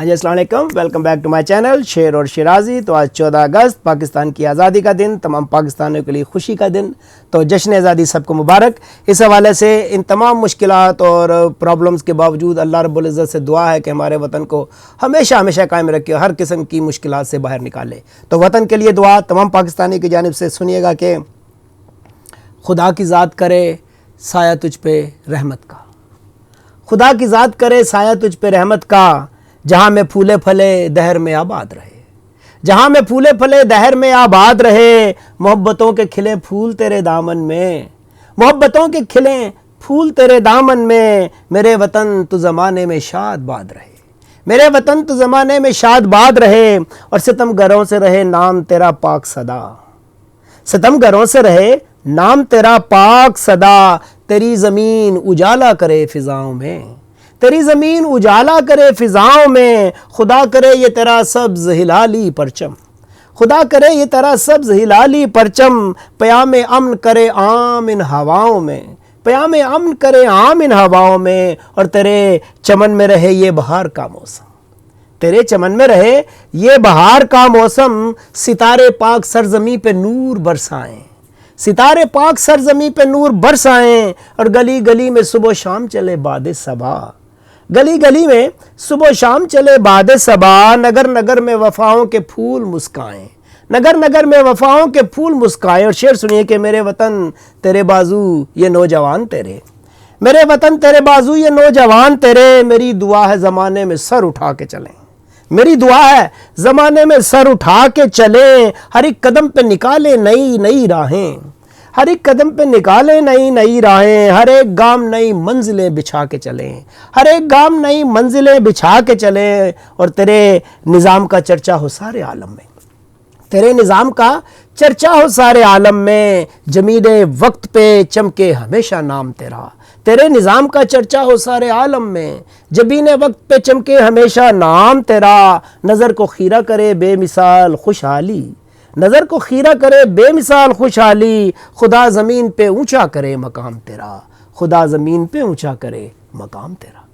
ہاں جی السلام علیکم۔ Welcome back to my channel Sher اور شیرازی۔ تو آج چودہ اگست، پاکستان کی آزادی کا دن، تمام پاکستانیوں کے لیے خوشی کا دن۔ تو جشن آزادی سب کو مبارک۔ اس حوالے سے ان تمام مشکلات اور پرابلمس کے باوجود اللہ رب العزت سے دعا ہے کہ ہمارے وطن کو ہمیشہ ہمیشہ قائم رکھے ہر قسم کی مشکلات سے باہر نکالے تو وطن کے لیے دعا، تمام پاکستانی کی جانب سے سنیے گا کہ خدا کی ذات کرے سایہ تجھ پہ رحمت کا۔ خدا کی ذات کرے سایہ تجھ پہ رحمت کا۔ جہاں میں پھولے پھلے دہر میں آباد رہے، جہاں میں پھولے پھلے دہر میں آباد رہے، محبتوں کے کھلے پھول تیرے دامن میں، محبتوں کے کھلے پھول تیرے دامن میں، میرے وطن تو زمانے میں شاد باد رہے۔ میرے وطن تو زمانے میں شاد باد رہے اور ستم گروں سے رہے نام تیرا پاک صدا۔ ستم گروں سے رہے نام تیرا پاک صدا، تیری زمین اجالا کرے فضاؤں میں۔ تیری زمین اجالا کرے فضاؤں میں، خدا کرے یہ تیرا سبز ہلالی پرچم۔ خدا کرے یہ تیرا سبز ہلالی پرچم، پیام امن کرے عام ان ہواؤں میں۔ پیام امن کرے عام ان ہواؤں میں، اور تیرے چمن میں رہے یہ بہار کا موسم۔ تیرے چمن میں رہے یہ بہار کا موسم، ستارے پاک سرزمی پہ نور برسائیں۔ ستارے پاک سرزمی پہ نور برسائیں، اور گلی گلی میں صبح و شام چلے باد صبا گلی گلی میں صبح و شام چلے باد صبا نگر نگر میں وفاؤں کے پھول مسکائیں۔ نگر نگر میں وفاؤں کے پھول مسکائیں اور شعر سنیے کہ میرے وطن تیرے بازو، یہ نوجوان تیرے۔ میرے وطن تیرے بازو، یہ نوجوان تیرے۔ میری دعا ہے زمانے میں سر اٹھا کے چلیں۔ میری دعا ہے زمانے میں سر اٹھا کے چلیں۔ ہر ایک قدم پہ نکالیں نئی نئی راہیں۔ ہر ایک قدم پہ نکالیں نئی نئی راہیں، ہر ایک گام نئی منزلیں بچھا کے چلیں۔ ہر ایک گام نئی منزلیں بچھا کے چلیں۔ اور تیرے نظام کا چرچا ہو سارے عالم میں۔ تیرے نظام کا چرچا ہو سارے عالم میں۔ جمید وقت پہ چمکے ہمیشہ نام تیرا۔ تیرے نظام کا چرچا ہو سارے عالم میں۔ جبین وقت پہ چمکے ہمیشہ نام تیرا۔ نظر کو خیرہ کرے بے مثال خوشحالی۔ نظر کو خیرہ کرے، بے مثال خوشحالی، خدا زمین پہ اونچا کرے مقام تیرا، خدا زمین پہ اونچا کرے مقام تیرا۔